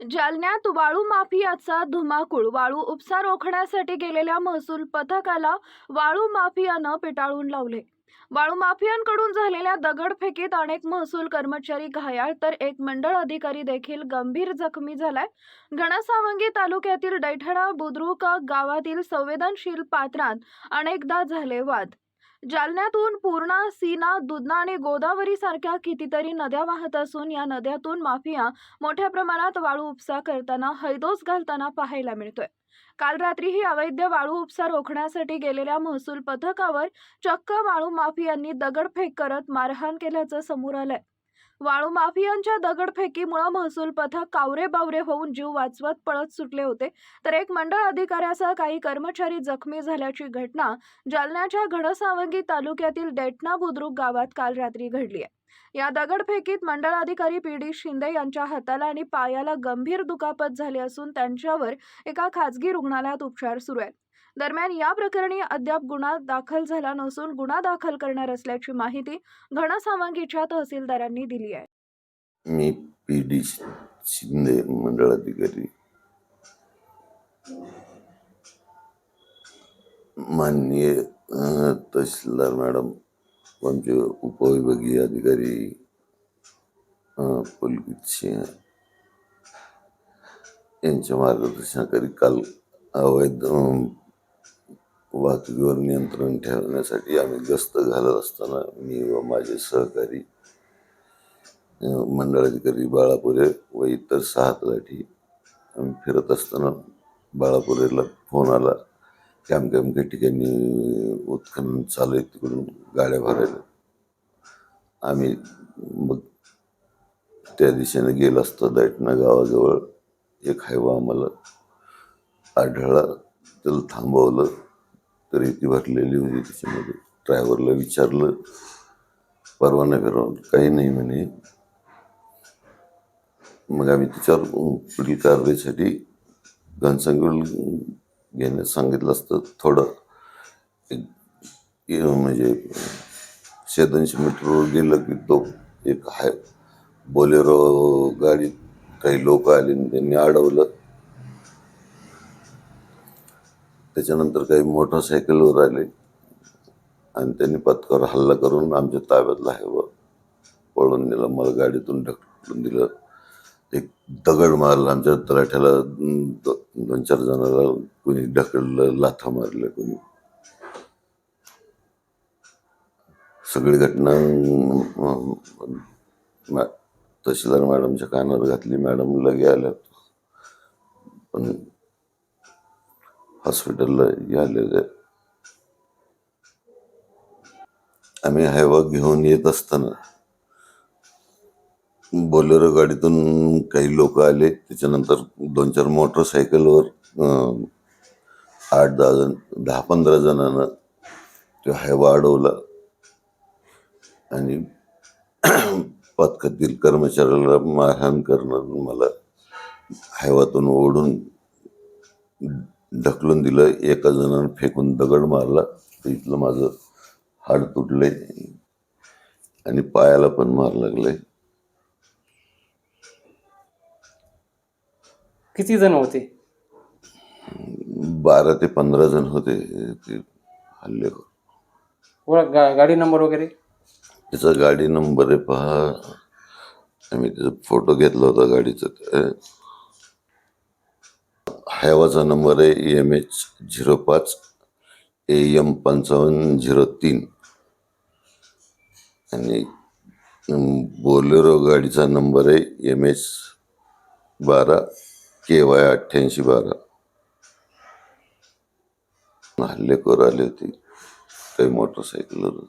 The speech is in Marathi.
जालन्यात वाळू माफियाचा धुमाकूळ वाळू उपसा रोखण्यासाठी गेलेल्या महसूल पथकाला वाळू माफियानं पिटाळून लावले. वाळू माफियांकडून झालेल्या दगडफेकीत अनेक महसूल कर्मचारी घायाळ तर एक मंडळ अधिकारी देखील गंभीर जखमी झालाय. घनसावंगी तालुक्यातील दैठणा बुद्रुक गावातील संवेदनशील पात्रात अनेकदा झाले वाद. जालन्यातून पूर्णा सीना दुधना आणि गोदावरी सारख्या कितीतरी नद्या वाहत असून या नद्यातून माफिया मोठ्या प्रमाणात वाळू उपसा करताना हैदोस घालताना पाहायला मिळतोय. काल रात्री ही अवैध वाळू उपसा रोखण्यासाठी गेलेल्या महसूल पथकावर चक्क वाळू माफियांनी दगडफेक करत मारहाण केल्याचं समोर आलंय. वाळू माफियांच्या दगडफेकीमुळे महसूल पथक कावरे बावरे होऊन जीव वाचवत पळत सुटले होते. तर एक मंडळ अधिकाऱ्यासह काही कर्मचारी जखमी झाल्याची घटना जालन्याच्या घनसावंगी तालुक्यातील डेटना बुद्रुक गावात काल रात्री घडली आहे. या दगडफेकीत मंडळ अधिकारी पी डी शिंदे यांच्या हाताला आणि पायाला गंभीर दुखापत झाली असून त्यांच्यावर एका खाजगी रुग्णालयात उपचार सुरू आहेत. दरम्यान या प्रकरणी अद्याप गुन्हा दाखल झाला नसून गुन्हा दाखल करणार असल्याची माहिती घनसावंगीच्या तहसीलदारांनी दिली आहे. मी पी डी शिंदे मंडळ अधिकारी. माननीय तहसीलदार मॅडम आमचे उपविभागीय अधिकारी पुलकित सिंह यांच्या मार्गदर्शनाखाली काल अवैध वाहतुकीवर नियंत्रण ठेवण्यासाठी आम्ही गस्त घालत असताना मी व माझे सहकारी मंडळाधिकारी बाळापुरे व इतर सहा तलाठी आम्ही फिरत असताना बाळापुरेला फोन आला की अमक्या अमक्या ठिकाणी उत्खनन चालू आहे तिकडून गाड्या भरायला. आम्ही मग त्या दिशेने गेलो असता दैटणा गावाजवळ एक हायवा आम्हाला आढळला त्याला थांबवलं. रेती ती भरलेली होती त्याच्यामध्ये. ड्रायव्हरला विचारलं परवाना फिरवून काही नाही म्हणे. मग आम्ही तिच्यावर पुढील कारवाईसाठी घनसंकुल घेण्यास सांगितलं असतं. थोडं एक म्हणजे शे दोनशे मीटरवर गेलं की तो एक हाय बोलेरो गाडीत काही लोक आले त्यांनी अडवलं. त्याच्यानंतर काही मोटरसायकलवर आले. आणि त्यांनी पथकावर हल्ला करून आमच्या ताब्यातला आहे पळून दिलं मला गाडीतून ढकलून दिलं. एक दगड मारला. आमच्या तलाठ्याला दोन चार जणाला कोणी ढकललं लाथा मारलं कोणी. सगळी घटना तहसीलदार मॅडमच्या कानावर घातली. मॅडम लगे आल्या. पण हॉस्पिटलला आलेले आम्ही हायवा घेऊन येत असताना बोलेरो गाडीतून काही लोक आले. त्याच्यानंतर दोन चार मोटरसायकलवर आठ दहा जण दहा पंधरा जणांना तो हायवा अडवला आणि पथकातील कर्मचाऱ्याला मारहाण करणार मला हायवातून ओढून ढकलून दिलं. एका जणानं फेकून दगड मारला. तर इथलं माझं हाड तुटलंय. आणि पायाला पण मार लागलाय. किती जण होते? बारा ते पंधरा जण होते. ते हल्ले. गाडी नंबर वगैरे? त्याचा गाडी नंबर आहे पहा. आम्ही त्याचा फोटो घेतला होता गाडीचा. हायवाचा नंबर आहे एम एच झिरो पाच ए एम पंचावन्न झिरो तीन. आणि बोलेरो गाडीचा नंबर आहे एम एच बारा के वाय अठ्ठ्याऐंशी बारा. हल्लेखोर आले होते काही मोटरसायकलवर.